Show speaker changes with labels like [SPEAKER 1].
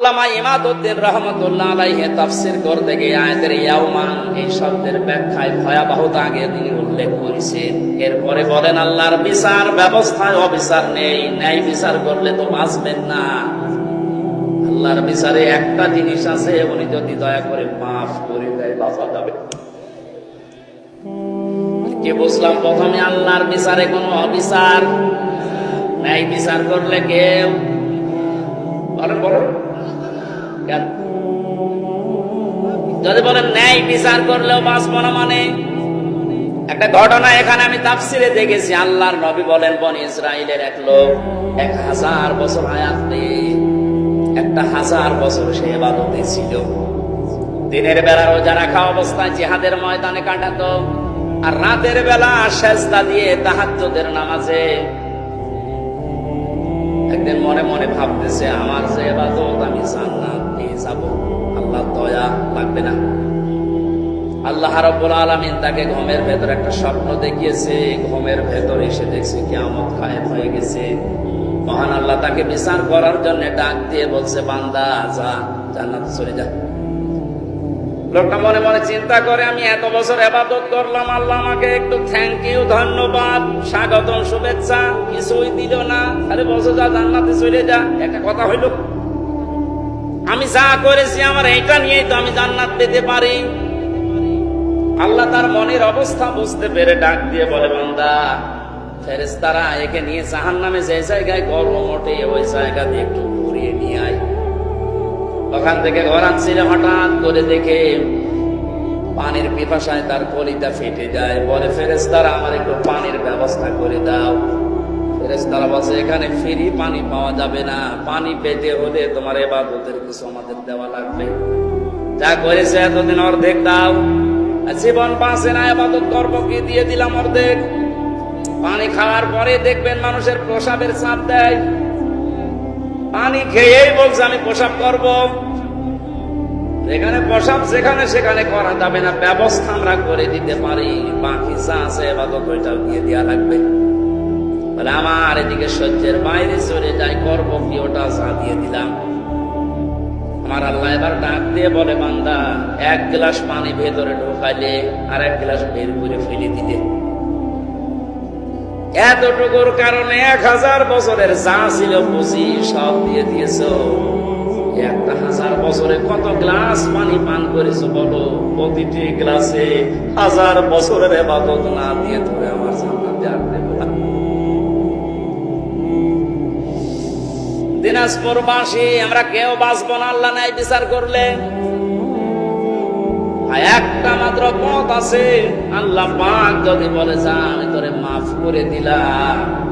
[SPEAKER 1] এই ব্যাখ্যায় আগে তিনি উল্লেখ করেছেন। এরপরে বলেন, আল্লাহর বিচার ব্যবস্থায় অবিচার নেই, ন্যায় বিচার করলে তো বাঁচবেন না। আল্লাহর বিচারে একটা জিনিস আছে, উনি যদি দয়া করে মাফ করে দেয়, বাঁচা যাবে। কি বুঝলাম? প্রথমে আল্লাহর বিচারে কোনো অবিচার, ন্যায় বিচার করলে কেউ বলেন বলেন। যদি বলেন ন্যায় বিচার করলেও বাঁচবো না মানে? একটা ঘটনা এখানে আমি তাফসিরে দেখেছি। আল্লাহর নবী বলেন, বন ইসরায়েলের এক লোক এক হাজার বছর হায়াত একটা হাজার বছর সে এবাদতে ছিল। দিনের বেলা রোজা রাখা অবস্থায় জিহাদের ময়দানে কাটাতো আর রাতের বেলা সেজদা দিয়ে তাহাজ্জুদের নামাজে একদিন মনে মনে ভাবতেছে, আমার যে এবাদত আমি জান্নাত। লাগবে না। আল্লাহ রাব্বুল আলামিন তাকে ঘুমের ভেতর একটা স্বপ্ন দেখিয়েছে, ঘুমের ভেতর এসে দেখছে কিয়ামত কায়েম হয়ে গেছে। মহান আল্লাহ তাকে বিচার করার জন্য ডাক দিয়ে বলছে, বান্দা, যা, জান্নাত চলে যা। লোকটা মনে মনে চিন্তা করে, আমি এত বছর এবাদত করলাম, আল্লাহ আমাকে একটু থ্যাংক ইউ ধন্যবাদ, স্বাগতম, শুভেচ্ছা, কিছুই দিল না। আরে বছর যা, জান্নাতে চলে যা। একটা কথা হইল। আমি যা করেছি আমার এটা নিয়েই তো আমি জান্নাত পেতে পারি। আল্লাহ তার মনের অবস্থা বুঝতে পেরে ডাক দিয়ে বলে, বান্দা ফেরেস্তারা একে নিয়ে জাহান নামে যে জায়গায় গর্ব মোটে, ওই জায়গা দিয়ে একটু ঘুরিয়ে নিয়ে আয়। ওখান থেকে ঘর আনছিল, হঠাৎ করে দেখে পানির পিপাসায় তার কলিটা ফেটে যায়। বলে ফেরেস্তারা আমার একটু পানির ব্যবস্থা করে দাও। ফেরেস্তারা বলছে এখানে ফ্রি পানি পাওয়া যাবে না। পানি পেতে হলে তোমার এবাদতের কিছু আমাদের দেওয়া লাগবে। যা করেছে এতদিন অর্ধেক দাও। জীবন বাঁচে না, এবাদত করব কি? দিয়ে দিলাম অর্ধেক। পানি খাওয়ার পরে দেখবেন মানুষের প্রসাবের চাপ দেয়। পানি খেয়েই বলছে, আমি প্রসাব করব। এখানে প্রসাব, যেখানে সেখানে করা যাবে না। ব্যবস্থা আমরা করে দিতে পারি। বাকি যা আছে এবাদত ওইটাও দিয়ে দেওয়া লাগবে। বলে আমার এদিকে সহ্যের বাইরে চলে যাই, করব কি? দিলাম। আমার আল্লাহ এবার ডাক দিয়ে বলে, বান্দা, এক গ্লাস পানি ভেতরে ঢোকাইলে আর এক গ্লাস বের করে ফেলে দিলে। এতটুকুর কারণে এক হাজার বছরের যা ছিল পুঁজি, সব দিয়ে দিয়েছ। একটা হাজার বছরে কত গ্লাস পানি পান করেছ বলো? প্রতিটি গ্লাসে হাজার বছরের এবাদত না দিয়ে ধরে আমার জান্নাতে আর দিনাজপুর বাসি আমরা কেউ বাঁচবো না, আল্লাহ নাই বিচার করলে। একটা মাত্র পথ আছে, আল্লাহ পাক যদি বলে, যা, আমি তোরে মাফ করে দিলাম।